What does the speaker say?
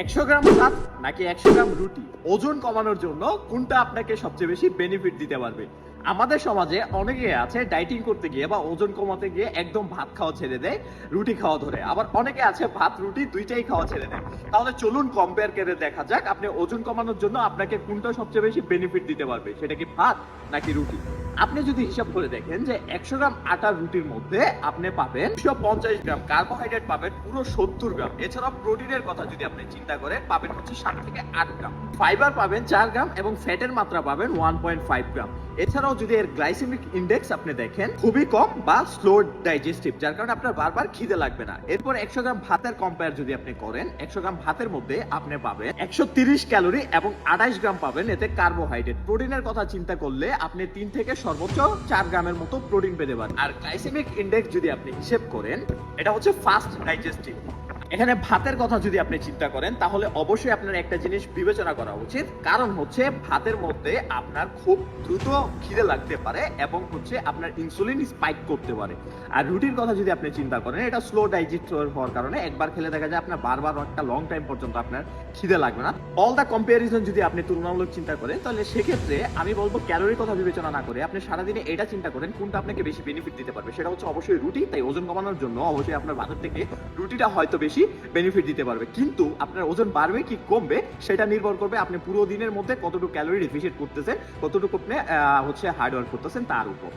একশো গ্রাম ভাত নাকি একশো গ্রাম রুটি? ওজন কমানোর জন্য কোনটা আপনাকে সবচেয়ে বেশি বেনিফিট দিতে পারবে? আমাদের সমাজে অনেকে আছে ডাইটিং করতে গিয়ে বা ওজন কমাতে গিয়ে একদম ভাত খাওয়া ছেড়ে দেয়, রুটি খাওয়া ধরে। আবার অনেকে আছে ভাত, রুটি দুইটাই খাওয়া ছেড়ে দেয়। তাহলে চলুন কম্পেয়ার করে দেখা যাক আপনি ওজন কমানোর জন্য আপনাকে কোনটা সবচেয়ে বেশি বেনিফিট দিতে পারবে, সেটা কি ভাত নাকি রুটি? আপনি যদি হিসাব করে দেখেন যে একশো গ্রাম আটার রুটির মধ্যে আপনি পাবেন দুশো পঞ্চাশ গ্রাম কার্বোহাইড্রেট পাবেন পুরো সত্তর গ্রাম। এছাড়াও প্রোটিনের কথা যদি আপনি চিন্তা করেন, পাবেন হচ্ছে সাত থেকে আট গ্রাম। ফাইবার পাবেন চার গ্রাম এবং ফ্যাটের মাত্রা পাবেন ওয়ান পয়েন্ট ফাইভ গ্রাম। এছাড়াও যদি এর গ্লাইসেমিক ইন্ডেক্স আপনি দেখেন, খুবই কম বা স্লো ডাইজেস্টিভ যার কারণে আপনার বারবার খিদে লাগবে না। এরপর একশো গ্রাম ভাতের কম্পেয়ার যদি আপনি করেন, একশো গ্রাম ভাতের মধ্যে আপনি পাবেন একশো তিরিশ ক্যালোরি এবং আঠাইশ গ্রাম পাবেন এতে কার্বোহাইড্রেট প্রোটিনের কথা চিন্তা করলে আপনি তিন থেকে সর্বোচ্চ চার গ্রামের মতো প্রোটিন পেতে পারেন। আর গ্লাইসেমিক ইন্ডেক্স যদি আপনি হিসেব করেন, এটা হচ্ছে ফাস্ট ডাইজেস্টিভ এখানে ভাতের কথা যদি আপনি চিন্তা করেন, তাহলে অবশ্যই আপনার একটা জিনিস বিবেচনা করা উচিত। কারণ হচ্ছে, ভাতের মধ্যে আপনার খুব দ্রুত খিদে লাগতে পারে এবং হচ্ছে আপনার ইনসুলিন স্পাইক করতে পারে। আর রুটির কথা যদি আপনি চিন্তা করেন, এটা স্লো ডাইজেস্ট হওয়ার কারণে একবার খেলে দেখা যায় আপনার বারবার একটা লং টাইম পর্যন্ত আপনার খিদে লাগবে না। অল দ্য কম্পারিজন যদি আপনি তুলনামূলক চিন্তা করেন, তাহলে সেক্ষেত্রে আমি বলব ক্যালোরির কথা বিবেচনা না করে আপনি সারাদিনে এটা চিন্তা করেন, কোনটা আপনাকে বেশি বেনিফিট দিতে পারবে। সেটা হচ্ছে অবশ্যই রুটি, তাই ওজন কমানোর জন্য অবশ্যই আপনার ভাতের থেকে রুটিটা হয়তো বেশি বেনিফিট দিতে পারবে। কিন্তু আপনার ওজন বাড়বে কি কমবে, সেটা নির্ভর করবে আপনি পুরো দিনের মধ্যে কতটুকু ক্যালোরি ডেফিসিট করতেছেন, কতটুকু আপনি হচ্ছে হার্ড ওয়ার্ক করতেছেন তার উপর।